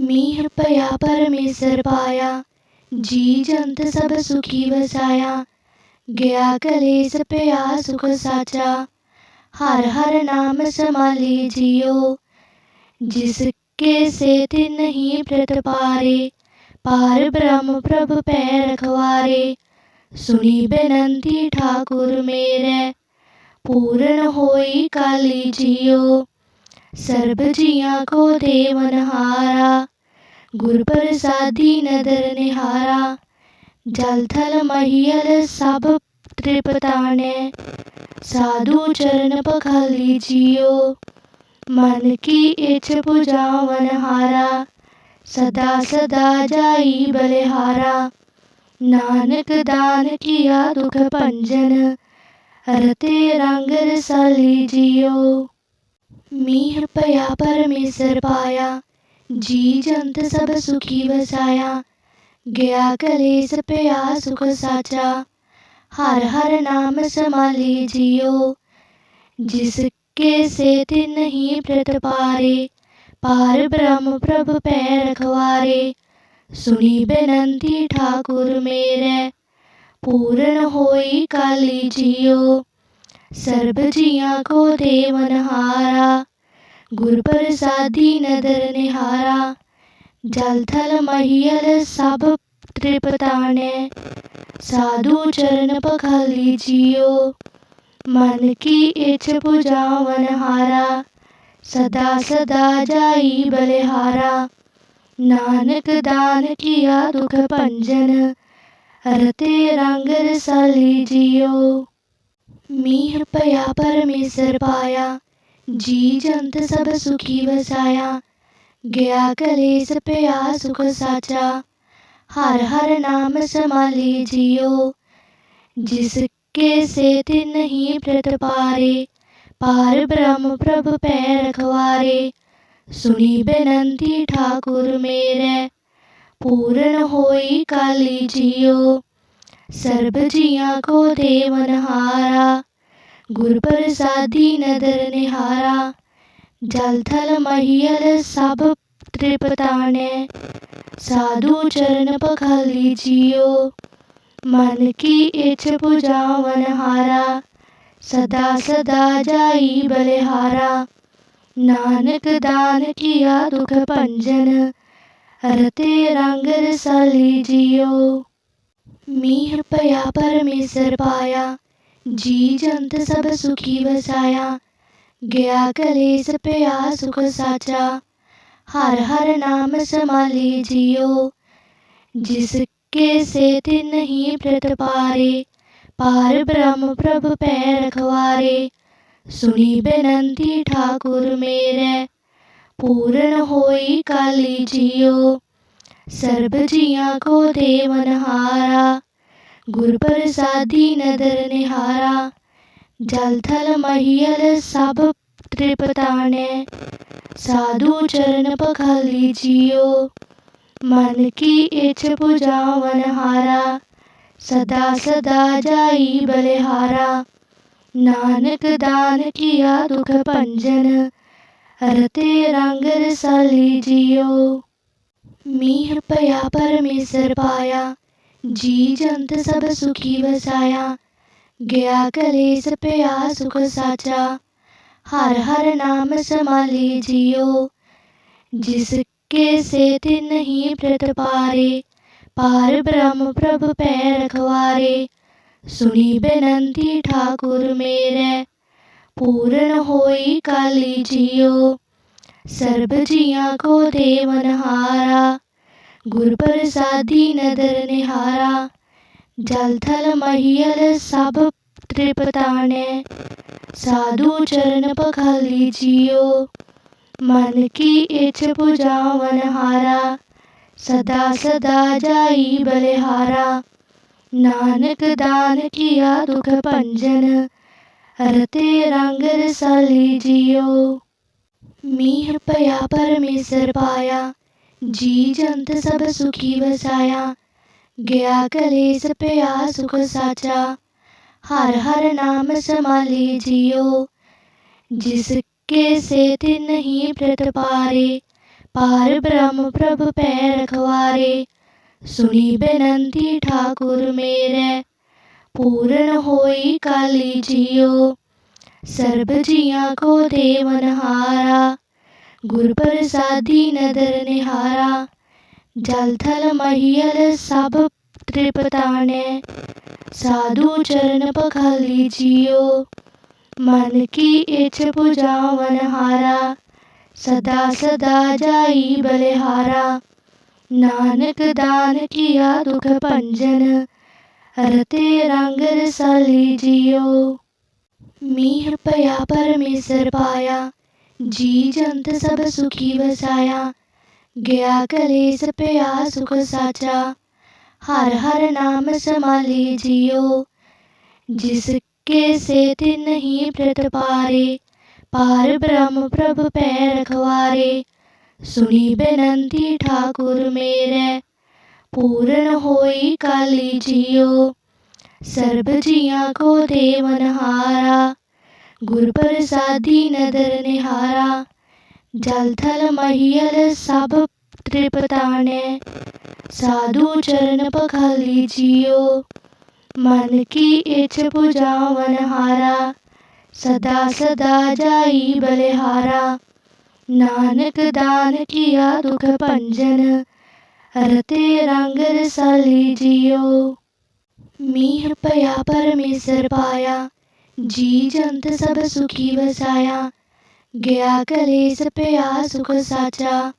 मीह पया परमेसर पाया, जी जंत सब सुखी वसाया। गया कलेस पया सुख साचा, हर हर नाम समाली जियो। जिसके से तिन ही प्रत पारे, पार ब्रह्म प्रभु पै रखवारे। सुनी बेनंती ठाकुर मेरे, पूर्ण होई काली जियो। सर्ब जिया को देवनहारा गुर प्रसादी नदर निहारा जल थल महियल सब त्रिपताने साधु चरण पखाली जियो मन की इच पुजावन हारा सदा सदा जाई बलिहारा। नानक दान किया दुख पंजन, रते रंग रसाली जियो मीह पया परमेसर पाया, जी जंत सब सुखी वसाया। गया कलेस पया सुख साचा, हर हर नाम समाली जियो। जिसके से तिन ही प्रत पारे, पार ब्रह्म प्रभु पै रखवारे। सुनी बेनंती ठाकुर मेरे पूर्ण होई काली जियो। सर्ब जिया को देवनहारा गुर प्रसादी नदर निहारा। जल थल महियल सब त्रिपताने, साधु चरण पखाली जियो। मन की इच पुजावन हारा सदा सदा जाई बलिहारा। नानक दान किया दुख पंजन, रते रंग रसाली जियो। मीह पया परमेसर पाया, जी जंत सब सुखी वसाया। गया कलेस पया सुख साचा, हर हर नाम समाली जियो। जिसके से तिन ही प्रत पारे, पार ब्रह्म प्रभु पै रखवारे। सुनी बेनंती ठाकुर मेरे पूर्ण होई काली जियो। सर्ब जिया को देवनहारा गुर प्रसादी नदर निहारा जल थल महियल सब त्रिपताने साधु चरण पखाली जियो मन की इच पुजावन हारा सदा सदा जाई बलिहारा नानक दान किया दुख पंजन रते रंग रसाली जियो मीह पया परमेसर पाया जी जंत सब सुखी वसाया। गया कलेस पया सुख साचा, हर हर नाम समाली जियो। जिसके से तिन ही प्रत पारे, पार ब्रह्म प्रभु पै रखवारे। सुनी बेनंती ठाकुर मेरे पूर्ण होई काली जियो। सर्ब जिया को देवनहारा गुर प्रसादी नदर निहारा जल थल महियल सब त्रिपताने साधु चरण पखाली जियो मन की इच पुजावन हारा सदा सदा जाई बलिहारा नानक दान किया दुख पंजन रते रंग रसाली जियो मीह पया परमेसर पाया, जी जंत सब सुखी वसाया। गया कलेस पया सुख साचा, हर हर नाम समाली जियो। जिसके से तिन ही प्रत पारे, पार ब्रह्म प्रभु पै रखवारे। सुनी बेनंती ठाकुर मेरे, पूर्ण होई काली जियो। सर्ब जिया को देवनहारा गुर प्रसादी नदर निहारा जल थल महियल सब त्रिपताने साधु चरण पखाली जियो। मन की इच पुजावन हारा सदा सदा जाई बलिहारा। नानक दान किया दुख पंजन, रते रंग रसाली जियो। मीह पया परमेसर पाया, जी जंत सब सुखी वसाया। गया कलेस पया सुख साचा, हर हर नाम समाली जियो। जिसके से तिन ही प्रत पारे, पार ब्रह्म प्रभ पै रखवारे। सुनी बेनंती ठाकुर मेरे, पूर्ण होई काली जियो। सर्ब जिया को देवनहारा गुर प्रसादी नदर निहारा जल थल महियल सब तृपताने, साधु चरण पखाली जियो मन की इच पुजावन हारा सदा सदा जाई बलिहारा। नानक दान किया दुख पंजन, रते रंग रसाली जियो मीह पया परमेश्वर पाया, जी जंत सब सुखी वसाया। गया कलेस पया सुख साचा, हर हर नाम समाली जियो। जिसके से तिन ही प्रत पारे, पार ब्रह्म प्रभ पै रखवारे। सुनी बेनंती ठाकुर मेरे पूर्ण होई काली जियो। सर्ब जिया को देवनहारा गुर प्रसादी नदर निहारा। जल थल महियल सब त्रिपताने, साधु चरण पखाली जियो। मन की इच पुजावन हारा सदा सदा जाई बलिहारा। नानक दान किया दुख पंजन, रते रंग रसाली जियो। मीह पया परमेश्वर पाया, जी जंत सब सुखी वसाया। गया कलेस पया सुख साचा,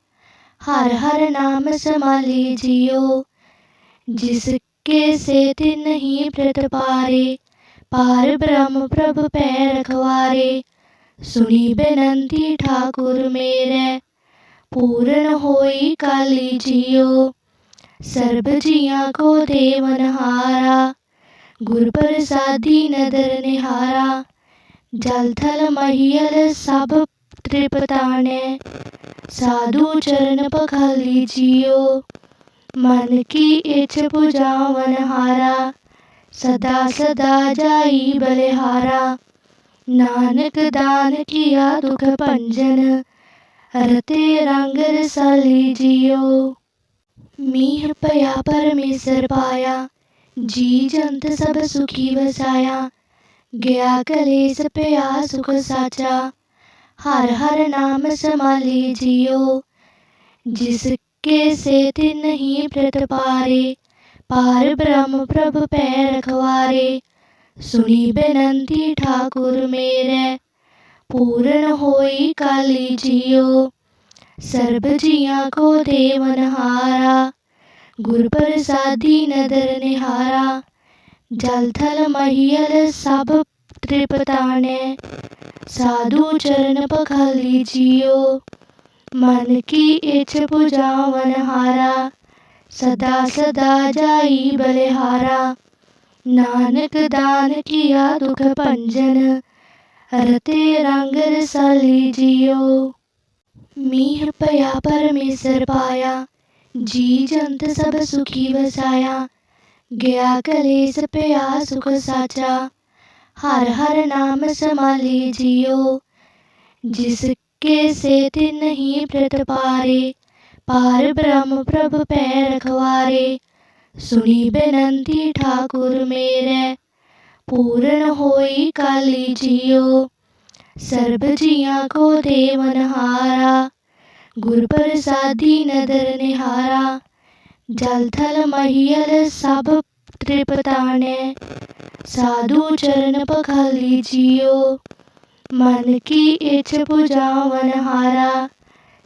हर हर नाम समाली जियो। जिसके से तिन ही प्रत पारे, पार ब्रह्म प्रभ पै रखवारे। सुनी बेनंती ठाकुर मेरे, पूर्ण होई काली जियो। सर्ब जिया को देवनहारा गुर प्रसादी नदर निहारा, जल थल महियल सब त्रिपताने। साधु चरण पखाली जियो, मन की इच पुजावन हारा। सदा सदा जाई बलिहारा, नानक दान किया दुख पंजन रते रंग रसाली जियो। मीह पया परमेश्वर पाया जी जंत सब सुखी वसाया, गया कलेस पया सुख साचा। हर हर नाम समाली जियो, जिसके से तिन ही प्रत पारे, पार ब्रह्म प्रभ पै रखवारे सुनी बेनंती ठाकुर मेरे, पूर्ण होई काली जियो। सर्ब जिया को देवनहारा गुर प्रसादी नदर निहारा, जल थल महियल सब त्रिपताने साधु चरण पखाली जियो, मन की इच पुजावन हारा। सदा सदा जाई बलिहारा, नानक दान किया दुख पंजन, रते रंग रसाली जियो। मीह पया परमेश्वर पाया जी जंत सब सुखी वसाया, गया कलेस पया सुख साचा। हर हर नाम समाली जियो, जिसके से तिन ही प्रत पारे, पार ब्रह्म प्रभ पै रखवारे। सुनी बेनंती ठाकुर मेरे, पूर्ण होई काली जियो। सर्ब जिया को देवनहारा गुर प्रसादी नदर निहारा, जल थल महियल सब त्रिपताने साधु चरण पखाली जियो, मन की इच पुजावन हारा।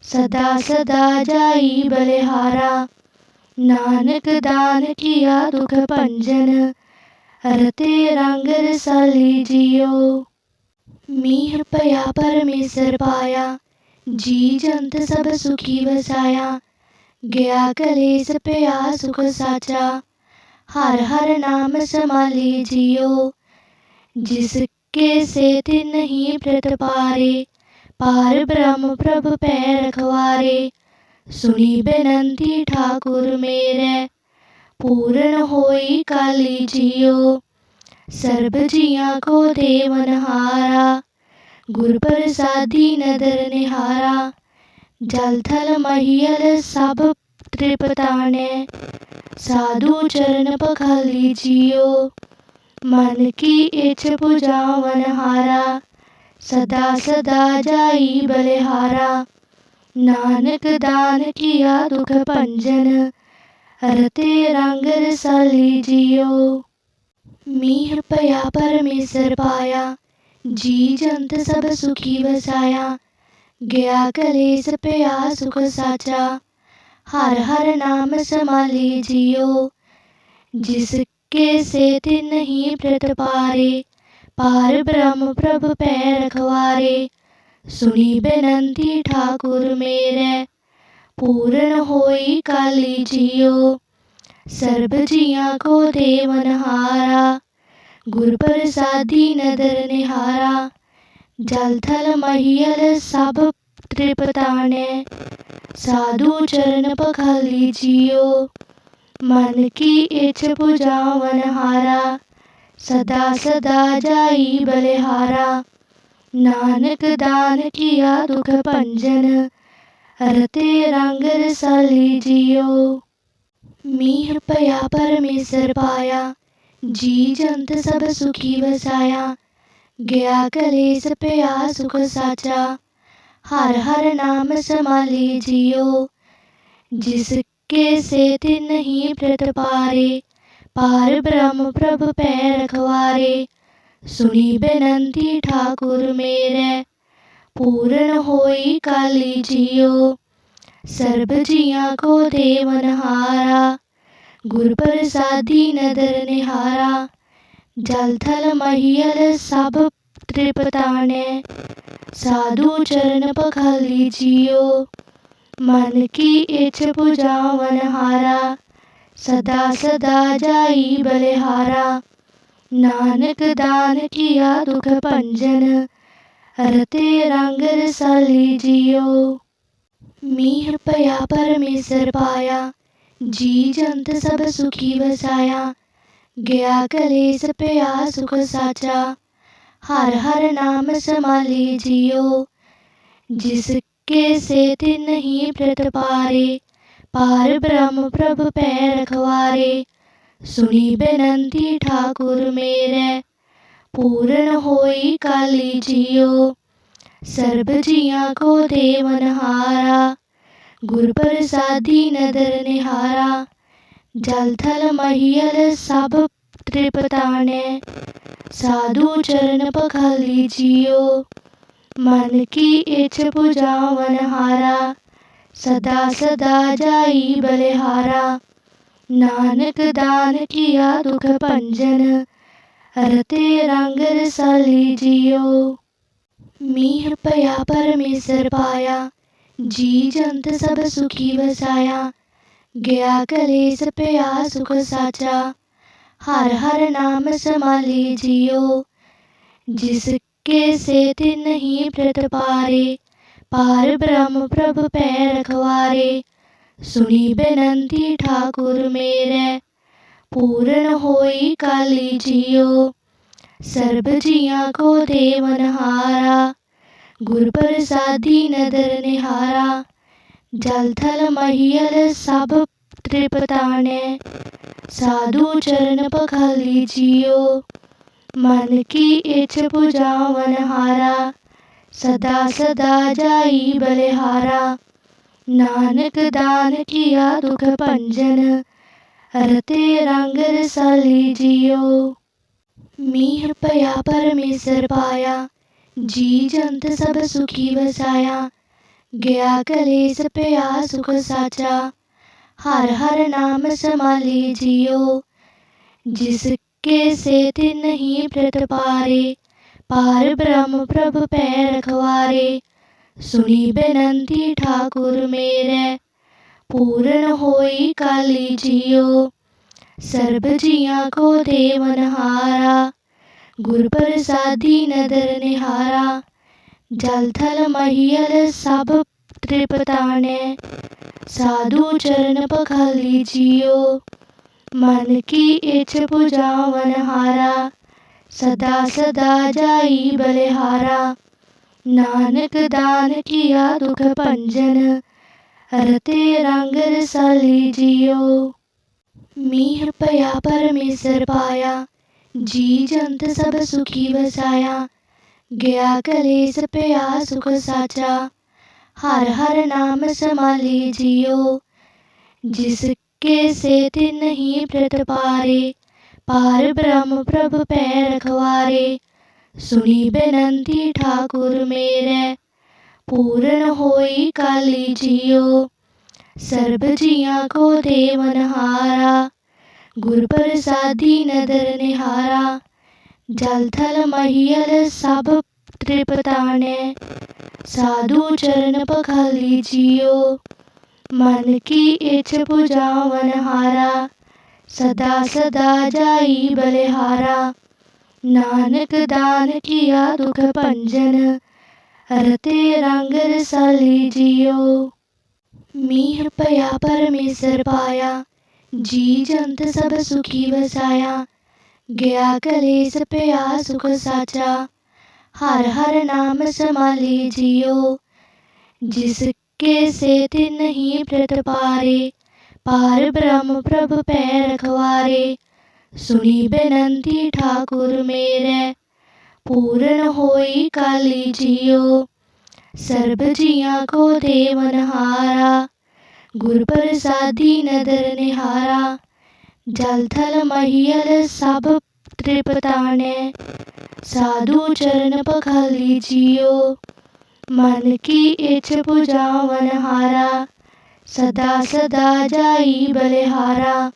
सदा सदा जाई बलिहारा, नानक दान किया दुख पंजन, रते रंग रसाली जियो। मीह पया परमेश्वर पाया जी जंत सब सुखी वसाया गया कलेस पया सुख साचा। हर हर नाम समाली जियो, जिसके से तिन ही प्रत पारे, पार ब्रह्म प्रभ पै रखवारे। सुनी बेनंती ठाकुर मेरे, पूर्ण होई काली जियो। सर्ब जिया को देवनहारा गुर प्रसादी नदर निहारा जल थल महियल सब त्रिपताने साधु चरण पखली जियो, मन की इच्छ पुजावन हारा। सदा सदा जाई बलिहारा। नानक दान किया दुख पंजन, रते रंग रसाली जियो। मीह पया परमेश्वर पाया जी जंत सब सुखी बसाया गया कलेस पया सुख साचा। हर हर नाम समाले जियो, जिसके से तिन ही प्रत पारे, पार ब्रह्म प्रभ पै रखवारे। सुनी बेनंती ठाकुर मेरे, पूर्ण होई काली जियो। सर्ब जिया को दे मनहारा गुर प्रसादी नदर निहारा जलथल महियल सब त्रिपताने। साधु चरण पखली जियो, मन की इच पुजावन हारा। सदा सदा जाई बलिहारा, नानक दान किया दुख भंजन, रते रंग रसाली जियो। मीह पया परमेसर पाया जी जंत सब सुखी वसाया, गया कलेस प्या सुख साचा। हर हर नाम समाली जियो, जिसके से तिन ही प्रत पारे, पार ब्रह्म प्रभ पै रखवारे। सुनी बेनंती ठाकुर मेरे, पूर्ण होई काली जियो सर्ब जिया को दे मनहारा। गुर प्रसादी नदर निहारा जलथल महियल सब त्रिपताने। साधु चरण पखली जियो, मन की इच पुजावन हारा। सदा सदा जाई बलिहारा, नानक दान किया दुख भंजन रते रंग रसाली जियो। मीह पया परमेसर पाया जी जंत सब सुखी बसाया गया कलेस प्या सुख साचा। हर हर नाम समाले जियो, जिसके से तिन ही प्रत पारे, पार ब्रह्म प्रभ पै रखवारे सुनी बेनंती ठाकुर मेरे, पूर्ण होई काली जियो। सर्ब जिया को दे मनहारा गुर प्रसादी नदर निहारा, जल थल महियल सब त्रिपताने साधु चरण पखली जियो, मन की इच पुजावन हारा। सदा सदा जाई बलिहारा। नानक दान किया दुख भंजन रते रंग रसाली जियो। मीह पया परमेसर पाया जी जंत सब सुखी बसाया गया कलेस पया सुख साचा। हर हर नाम समाले जियो, जिसके से तिन ही प्रत पारे, पार ब्रह्म प्रभ पै रखवारे। सुनी बेनंती ठाकुर मेरे, पूर्ण होई काली जियो। सर्ब जिया को देवनहारा गुर प्रसादी नदर निहारा जलथल महियल सब त्रिपताने साधु चरण पखली जियो, मन की इच पुजावन हारा। सदा सदा जाई बलिहारा, नानक दान किया दुख पंजन, रते रंग रसाली जियो। मीह पया परमेश्वर पाया जी जंत सब सुखी बसाया, गया कलेस प्या सुख साचा। हर हर नाम समाले जियो, जिसके से तिन ही प्रत पारे, पार ब्रह्म प्रभ पै रखवारे। सुनी बेनंती ठाकुर मेरे, पूर्ण होई काली जियो। सर्ब जिया को देवन हारा गुर प्रसादी नदर निहारा, जल थल महियल सब त्रिपताने साधु चरण पखली जियो, मन की इच्छ पुजावन हारा। सदा सदा जाई बलिहारा। नानक दान किया दुख पंजन, रते रंग रसाली जियो। मीह पया परमेश्वर पाया जी जंत सब सुखी बसाया गया कलेस पया सुख साचा। हर हर नाम समाले जियो, जिसके से तिन ही प्रत पारे, पार ब्रह्म प्रभ पै रखवारे। सुनी बेनंती ठाकुर मेरे, पूर्ण होई काली जियो। सर्ब जिया को दे मनहारा गुर पर साधी नदर निहारा जलथल महियल सब त्रिपताने। साधु चरण पखली जियो, मन की इच पुजावन हारा। सदा सदा जाई बलिहारा, नानक दान किया दुख भंजन, रते रंग रसाली जियो। मीह पया परमेसर पाया जी जंत सब सुखी वसाया, गया कलेस प्या सुख साचा। हर हर नाम समाली जियो, जिसके से तिन ही प्रत पारे, पार ब्रह्म प्रभ पैर रखवारे। सुनी बेनंती ठाकुर मेरे, पूर्ण होई काली जियो। सर्ब जिया को दे मनहारा गुर प्रसादी नदर निहारा जलथल महियल सब त्रिपताने। साधु चरण पखली जियो, मन की इच पुजावन हारा। सदा सदा जाई बलिहारा,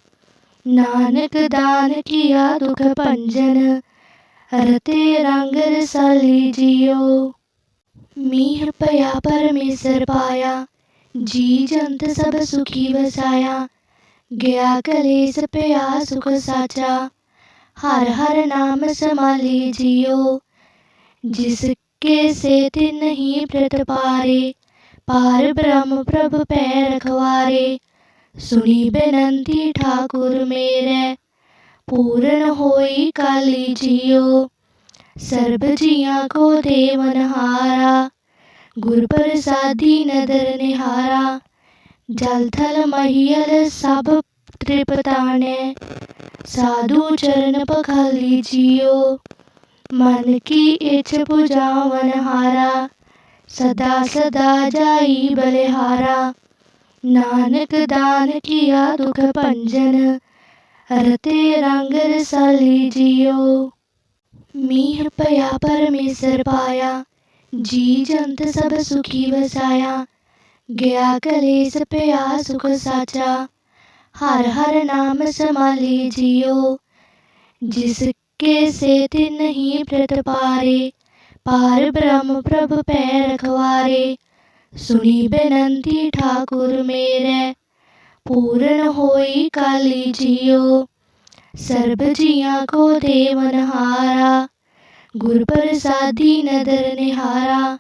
नानक दान किया दुख भंजन रते रंग रसाली जियो। मीह पया परमेसर पाया जी जंत सब सुखी बसाया गया कलेस प्या सुख साचा। हर हर नाम समाले जियो, जिसके से तिन ही प्रत पारे, पार ब्रह्म प्रभ पै रखवारे सुनी बेनंती ठाकुर मेरे, पूर्ण होई काली जियो। सर्ब जिया को दे मनहारा गुर प्रसादी नदर निहारा जलथल महियल सब त्रिपताने साधु चरण पखली लीजियो मन की इच पुजावन हारा। सदा सदा जाई बलिहारा। नानक दान किया दुख भंजन रते रंग रसाली जियो। मीह पया परमेश्वर पाया जी जंत सब सुखी बसाया गया कलेस पया सुख साचा। हर हर नाम समाले जियो, जिसके से तिन ही प्रत पारे, पार ब्रह्म प्रभ पै रखवारे। सुनी बेनंती ठाकुर मेरे, पूर्ण होई काली जियो। सर्ब जिया को देवनहारा गुर प्रसादी नदर निहारा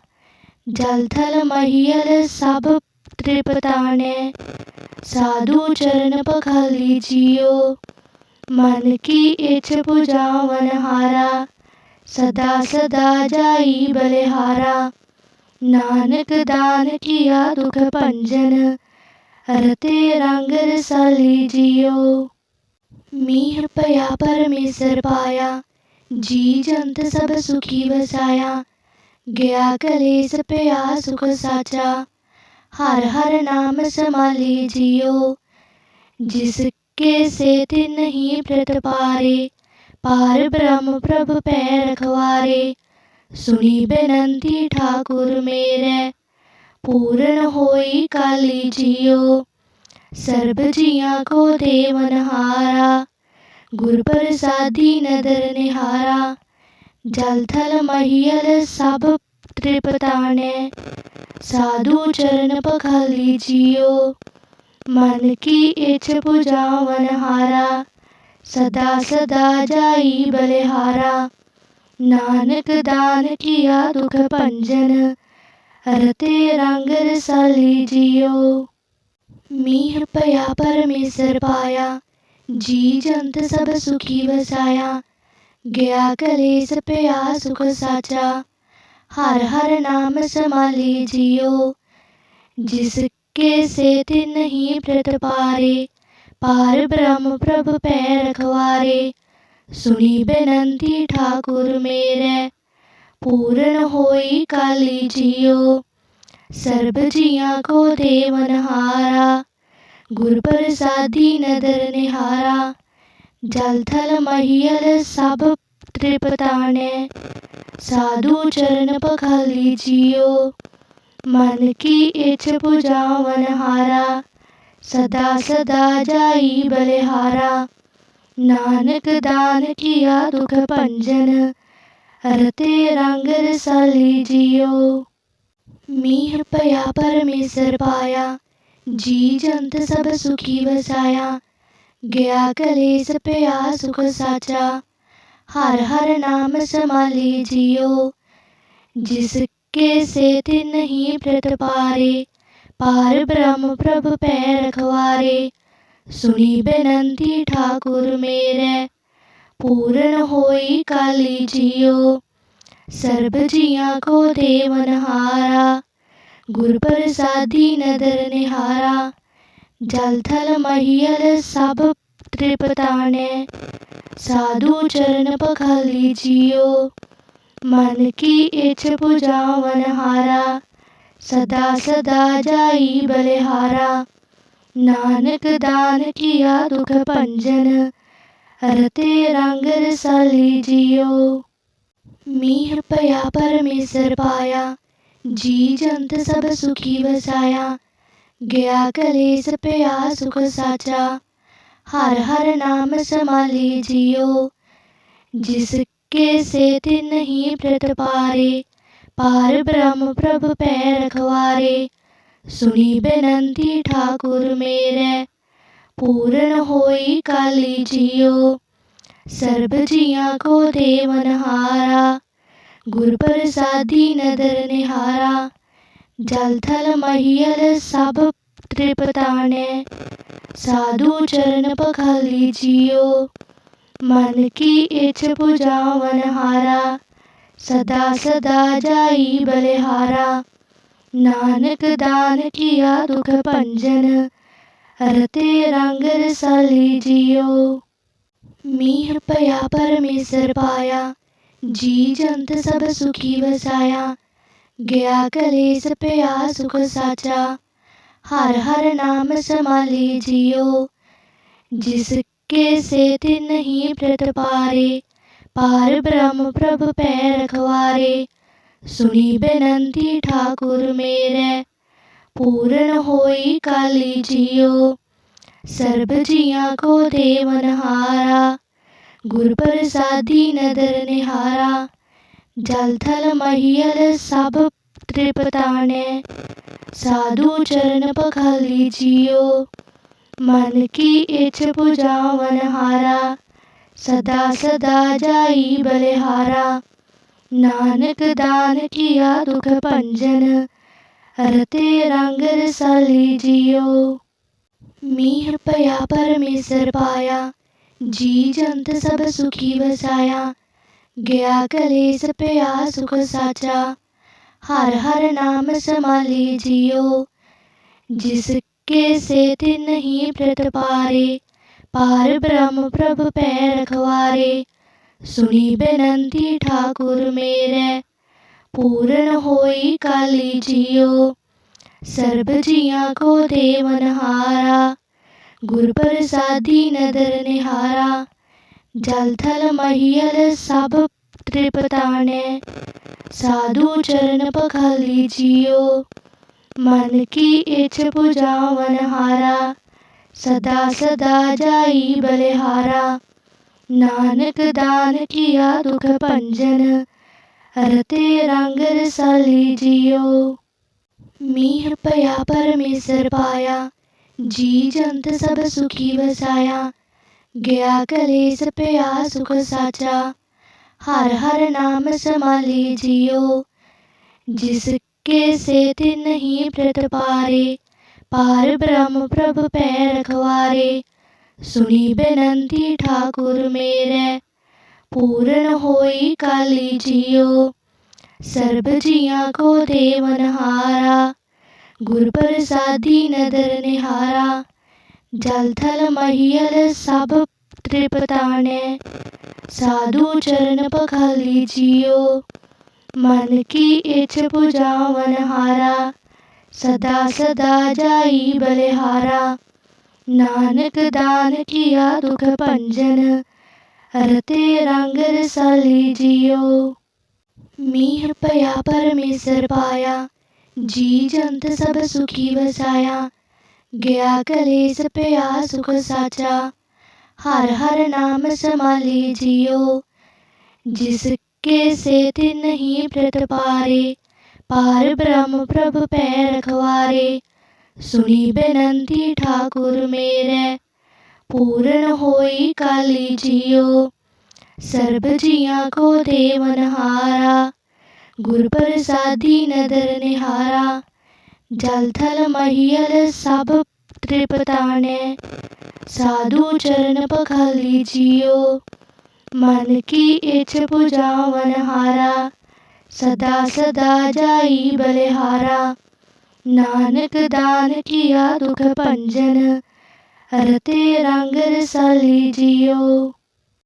जलथल महियल सब त्रिपताने साधु चरण पखली लीजियो मन की इच पुजावन हारा। सदा सदा जाई बलिहारा। नानक दान किया दुख पंजन, रते रंग रसाली जियो। मीह पया परमेश्वर पाया जी जंत सब सुखी बसाया, गया कलेस पया सुख साचा। हर हर नाम समाले जियो, जिसके से तिन ही प्रत पारे, पार ब्रह्म प्रभ पै रखवारे। सुनी बेनंती ठाकुर मेरे, पूर्ण होई काली जियो। सर्ब जिया को देवन हारा। गुर प्रसादी नदर निहारा जल थल महियल सब त्रिपताने साधु चरण पखली जियो, मन की इच्छ पुजावन हारा। सदा सदा जाई बलिहारा। नानक दान किया दुख पंजन, रते रंग रसाली जियो। मीह पया परमेश्वर पाया जी जंत सब सुखी बसाया गया कलेस प्या सुख साचा। हर हर नाम समाले जियो, जिसके से तिन ही प्रत पारे, पार ब्रह्म प्रभ पै रखवारे। सुनी बेनंती ठाकुर मेरे, पूर्ण होई काली जियो। सर्ब जिया को दे मनहारा गुर पर साधी नदर निहारा जलथल महियल सब त्रिपताने। साधु चरण पखली जियो, मन की इच पुजावन हारा। सदा सदा जाई बलिहारा, नानक दान किया दुख भंजन, रते रंग रसाली जियो। मीह पया परमेसर पाया जी जंत सब सुखी बसाया गया कलेस प्या सुख साचा। हर हर नाम समाली जियो, जिसके से तिन ही प्रत पारे, पार ब्रह्म प्रभ पै रखवारे। सुनी बेनंती ठाकुर मेरे, पूर्ण होई काली जियो सर्ब जिया को दे मनहारा गुर प्रसादी नदर निहारा जलथल महियल सब त्रिपताने। साधु चरण पखली जियो, मन की इच पुजावन हारा। सदा सदा जाई बलिहारा, नानक दान किया दुख भंजन रते रंग रसाली जियो। मीह पया परमेसर पाया जी जंत सब सुखी बसाया गया कलेस प्या सुख साचा। हर हर नाम समाले जियो, जिसके से तिन ही प्रत पारे, पार ब्रह्म प्रभ पै रखवारे सुनी बेनंती ठाकुर मेरे, पूर्ण होई काली जियो। सर्ब जिया को दे मनहारा गुर प्रसादी नदर निहारा जलथल महियल सब त्रिपताने साधु चरण पखली जियो, मन की इच पुजावन हारा। सदा सदा जाई बलिहारा। नानक दान किया दुख पंजन, रते रंग रसाली जियो। मीह पया परमेश्वर पाया जी जंत सब सुखी बसाया गया कलेस पया सुख साचा। हर हर नाम समाले जियो, जिसके से तिन ही प्रत पारे। पार ब्रह्म प्रभ पै रखवारे, सुनी बेनंती ठाकुर मेरे। पूर्ण होई काली जियो, सर्ब जिया को देवनहारा गुर प्रसादी नदर निहारा जलथल महियल सब त्रिपताने साधु चरण पखली जियो, मन की इच्छ पुजावन हारा। सदा सदा जाई बलिहारा, नानक दान किया दुख पंजन, रते रंग रसाली जियो। मीह पया परमेश्वर पाया जी जंत सब सुखी बसाया, गया कलेस पया सुख साचा। हर हर नाम समाले जियो, जिसके से तिन ही प्रत पारे, पार ब्रह्म प्रभ पै रखवारे। सुनी बेनंती ठाकुर मेरे, पूर्ण होई काली जियो। सर्ब जिया को देवन हारा गुर प्रसादी नदर निहारा, जल थल महियल सब त्रिपताने साधु चरण पखली जियो, मन की इच्छ पुजावन हारा। सदा सदा जाई बलिहारा। नानक दान किया दुख पंजन, रते रंग रसाली जियो। मीह पया परमेश्वर पाया जी जंत सब सुखी बसाया गया कलेस पया सुख साचा। हर हर नाम समाले जियो, जिसके से तिन ही प्रत पारे, पार ब्रह्म प्रभ पै रखवारे। सुनी बेनंती ठाकुर मेरे, पूर्ण होई काली जियो। सर्ब जिया को दे मनहारा गुर पर साधी नदर निहारा जलथल महियल सब त्रिपताने। साधु चरण पखली जियो, मन की इच पुजावन हारा। सदा सदा जाई बलिहारा, नानक दान किया दुख भंजन, रते रंग रसाली जियो। मीह पया परमेसर पाया जी जंत सब सुखी बसाया गया कलेस प्या सुख साचा। हर हर नाम समाली जियो, जिसके से तिन ही प्रत पारे, पार ब्रह्म प्रभ पै रखवारे। सुनी बेनंती ठाकुर मेरे, पूर्ण होई काली जियो। सर्ब जिया को दे मनहारा गुर प्रसादी नदर निहारा जलथल महियल सब त्रिपताने। साधु चरण पखली जियो, मन की इच पुजावन हारा। सदा सदा जाई बलिहारा, नानक दान किया दुख पंजन रते रंग रसाली जियो।